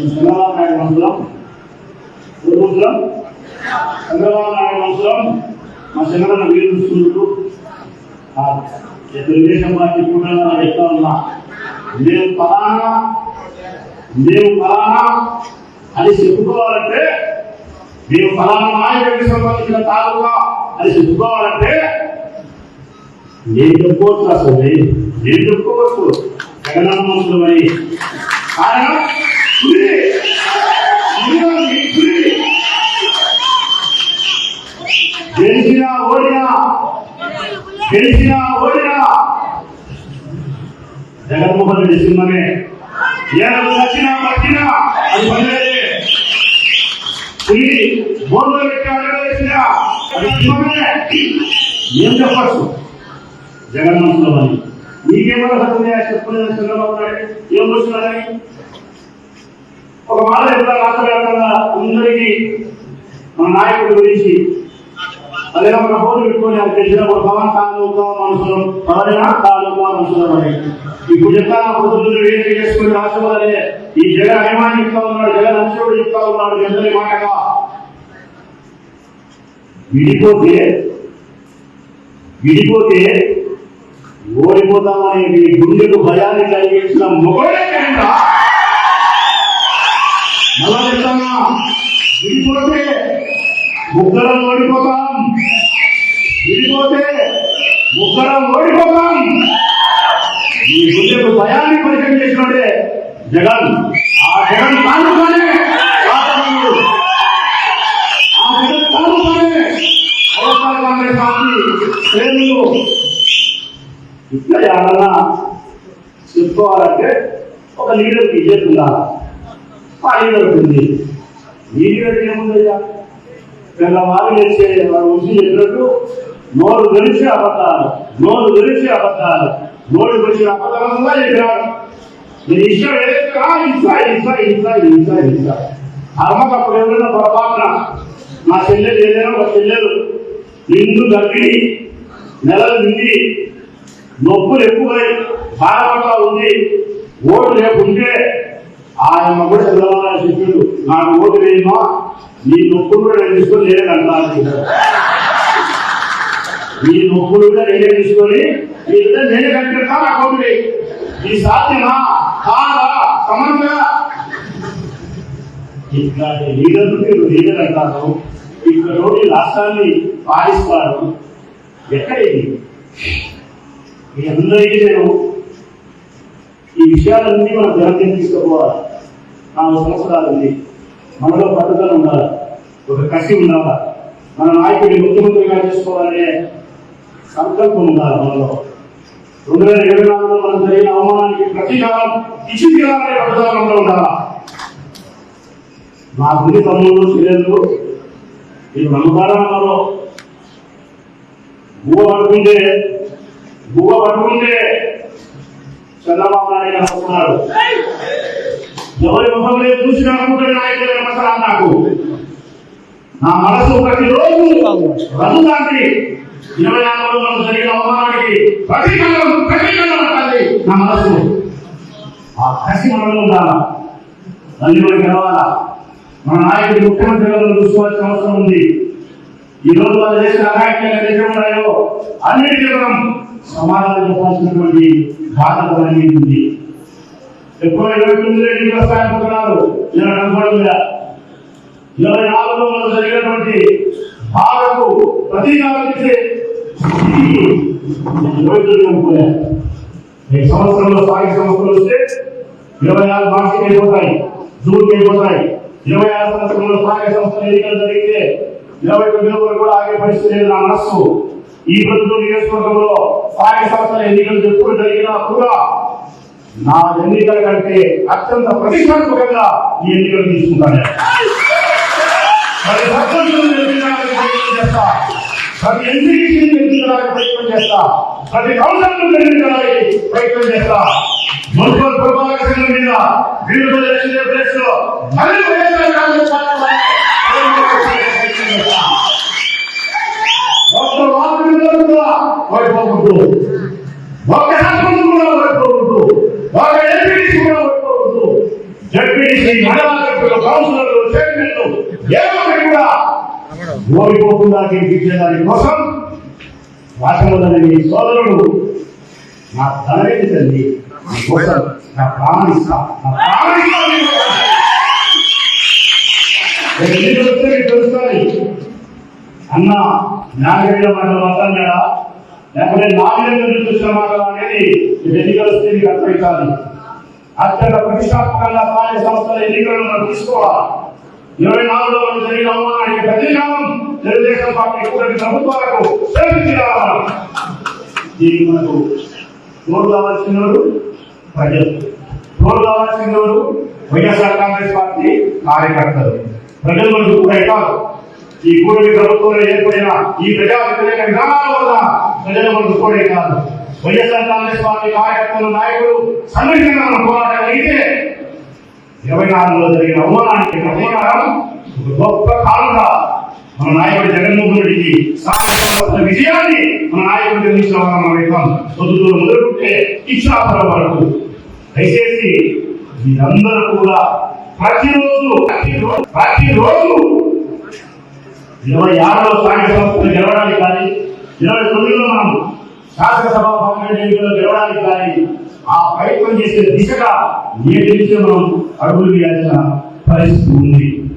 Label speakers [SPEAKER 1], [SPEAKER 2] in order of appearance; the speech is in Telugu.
[SPEAKER 1] చంద్రబాబు నాయుడు మండలం పూర్వజం చంద్రబాబు నాయుడు మండలం మా చంద్రన్న వీరు చూసుకుంటూ ఆ తెలుగుదేశం పార్టీ కూడా చెప్తా ఉన్నా మేము ఫలానా మేము ఫలానా అని చెప్పుకోవాలంటే మేము ఫలానా నాయకుడికి సంబంధించిన తాలూకా అని చెప్పుకోవాలంటే నేను చెప్పుకోవచ్చు అసలు నేను చెప్పుకోవచ్చు. జగన్నాథ మనుషులు మరి. కారణం? పులి. ఇదిగో ఈ పులి. గెలిచినా ఓడినా గెలిచినా ఓడినా జగన్మోహన్ రెడ్డి సినిమానే ఏడు వచ్చినా పట్టినా అది పనిచేయలే పులి బోర్డులో పెట్టి అడగలేసినా అది సినిమానే ఏం చెప్పచ్చు జగన్మోహన్ అని నీకేమో సత్యనారాయణ చెప్పలేదు చంద్రబాబు నాయుడు ఏం వస్తున్నారని ఒక మాట ఎంత రాష్ట్ర వ్యాప్తంగా అందరికీ మన నాయకుడి గురించి. అదే మన బోర్డు పెట్టుకొని అది తెలిసినప్పుడు పవన్ తాలూకా మనుషులు ఎవరైనా తాలూకా మనుషులు అని ఇప్పుడు చెప్తాను పొద్దున్న వేదిక చేసుకుని రాష్ట్రపతి ఈ జగన్ అభిమాని చెప్తా ఉన్నాడు జగన్ అంశుడు చెప్తా ఉన్నాడు ఎందరి మాటగా. విడిపోతే విడిపోతే ఓడిపోతామని మీ గుండెకు భయాన్ని కలిగించిన మొగడే కనుక మళ్ళా చెప్తానా విడిపోతే ముగ్గురం ఓడిపోతాం. విడిపోతే ముగ్గురం ఓడిపోతాం. ఈ గుండెకు భయాన్ని పరిచయం చేసినోడే జగన్. ఆ జగన్ తాలూకానే రాష్ట్రంలో ఆ జగన్ తాలూకానే వైఎస్ఆర్ కాంగ్రెస్ పార్టీ శ్రేణులు. ఇట్లా ఏమన్నా చెప్పుకోవాలంటే ఒక లీడర్ విజయ్ ఉండాలి. ఆ లీడర్ ఉంది ఏముందయ్యా? పిల్లవారు చేసే వారు ఉంచి చెప్పినట్టు నోరు తెలిసి అబద్ధాలు నోరు తెలిసి అబద్ధాలు నోరు తెలిసి అబద్ధాలంతా చెప్పినాడు నేను ఇష్టం ఏదైతే ఇస్తా ఇస్తా ఇస్తా ఇస్తా ఇస్తా. అమ్మకు అప్పుడు ఎవరైనా పొరపాటున నా చెల్లెలు ఏదైనా ఒక చెల్లెలు నిండు దగ్గి నెలలు నిండి నొప్పులు ఎక్కువై బాధపడతా ఉంది ఓటు లేకుంటే ఆయన కూడా చంద్రబాబు శిష్యుడు నాకు ఓటు వేయమా? నీ నొప్పులు కూడా నేను తీసుకొని నేనే కంటాను నీ నొప్పులు కూడా నేనే తీసుకొని నీ ఇద్దరు నేనే కట్టినా నాకు ఓటు వేయి ఈ సాధ్యమా? కాదా? సమన్వయ ఇట్లాంటి లీడర్లు మీరు లీడర్ అంటారు. ఇక్కడ నుండి రాష్ట్రాన్ని పాలిస్తారు ఎక్కడ ఇది? మీ అందరికీ నేను ఈ విషయాలన్నీ మనం ధ్యానం తీసుకోవాలి నాలుగు సంవత్సరాలు ఉంది. మనలో పట్టుదల ఉండాలి. ఒక కసి ఉండాలి. మన నాయకుడిని ముఖ్యమంత్రిగా చేసుకోవాలనే సంకల్పం ఉండాలి మనలో. రెండు వేల ఇరవై నాలుగులో మనం జరిగిన అవమానానికి ప్రతీకారం ఇచ్చి తీరాలనే పట్టుదల మనలో ఉండాలా? నా గురి తమ్ముళ్ళు చెల్లెళ్ళు మీరు నమ్మకాలలో గువ్వ పట్టుకుంటే గువ్వ పట్టుకుంటే చంద్రబాబు నాయుడు అనుకున్నాడు ఎవరి ముఖం లేదు చూసినా అనుకుంటే నాయకులు నమస్కారం నాకు? నా మనసు ప్రతిరోజు రద్దు దాటి ఇరవై నాలుగు రోజులు జరిగిన అవమానానికి ప్రతీకారం ప్రతీకారం అంటాలి నా మనసు. ఆ కసి మనలో ఉండాలా? మళ్ళీ మనం గెలవాలా? మన నాయకుడు ముఖ్యమంత్రి గారు చూసుకోవాల్సిన అవసరం ఉంది? ఈ రోజు వాళ్ళు చేసిన అనాయకులు ఏదైతే ఉన్నాయో అన్నిటికీ మనం సమాధానం చెప్పాల్సినటువంటి బాధ కూడా ఉంది. ఇరవై తొమ్మిది ఎన్నికల స్థాయిపోతున్నారు ఇలా కనపడలేదా ఇరవై నాలుగులో జరిగినటువంటి బాధకు ప్రతీకారం ఇరవై తొమ్మిది అనుకోలే ఈ సంవత్సరంలో సాగి సంవత్సరం వస్తే ఇరవై ఆరు మార్చి అయిపోతాయి జూన్ అయిపోతాయి. ఇరవై ఆరు సంవత్సరంలో సాగే సంవత్సరం ఎన్నికలు జరిగితే ఇరవై తొమ్మిది వరకు కూడా ఆగే పరిస్థితి లేదు నా మనస్సు. ఈ ప్రభుత్వం నియోజకవర్గంలో సాగే సంవత్సరం ఎన్నికలు ఎప్పుడు జరిగినా కూడా నా ఎన్నికల కంటే అత్యంత ప్రతిష్టాత్మకంగా ఈ ఎన్నికలు తీసుకుంటాను. మరి సర్పంచులు గెలిపించడానికి ప్రయత్నం చేస్తా. ప్రతి ఎంపీకి గెలిపించడానికి ప్రయత్నం చేస్తా. ప్రతి కౌన్సిలర్లు గెలిపించడానికి ప్రయత్నం చేస్తా. మున్సిపల్ పురపాలక సంఘం మీద వివిధ ఎలక్షన్ ప్లేస్లో మళ్ళీ ఓడిపోకుండా గెలిపించేదాని కోసం రాష్ట్రంలోని మీ సోదరుడు నా తలవేది తల్లి నా కోసం నా ప్రాణిస్తా నా ప్రాణిస్తా తెలుస్తాయి అన్న నాగరిక మండలం మాట్లాడా లేకపోతే నాగరిక చూసిన మాటలు అనేది ఎన్నికలు వస్తే మీకు అర్థమవుతుంది. అత్యంత ప్రతిష్టాత్మకంగా స్థానిక సంస్థల ఎన్నికలను మనం తీసుకోవాలి? ఇరవై నాలుగులో జరిగిన అవమానానికి ప్రతికారం తెలుగుదేశం పార్టీ కూటమి ప్రభుత్వాలకు సేవించి రావాలి దీనికి మనకు తోడు కావాల్సిన వారు ప్రజలు. తోడు కావాల్సిన వారు వైఎస్ఆర్ కాంగ్రెస్ పార్టీ కార్యకర్తలు. ప్రజలు మనకు కూడా కాదు. ఈ కూటమి ప్రభుత్వంలో ఏర్పడిన ఈ ప్రజా వ్యతిరేక విధానాల వల్ల ప్రజలు మనకు కూడా కాదు. వైఎస్ఆర్ కాంగ్రెస్ పార్టీ కార్యకర్తలు నాయకులు సంఘటన మనం పోరాటం అయితే ఇరవై నాలుగులో జరిగిన అవమానానికి అవమానం ఒక గొప్ప కాలంగా మన నాయకుడు జగన్మోహన్ రెడ్డికి స్థానిక విజయాన్ని మన నాయకుడు నిర్మించిన వాళ్ళం మనం పొద్దుటూరు మొదలుకుంటే ఇచ్చాపురం వరకు. దయచేసి మీరందరూ కూడా ప్రతిరోజు ప్రతిరోజు ఇరవై ఆరులో స్థానిక సంస్థలు గెలవడానికి కానీ ఇరవై తొమ్మిదిలో మనం శాసనసభ పార్లమెంట్ గెలవడానికి కానీ ఆ ప్రయత్నం చేసే దిశగా నేటి నుంచి మనం అడుగులు వేయాల్సిన పరిస్థితి ఉంది.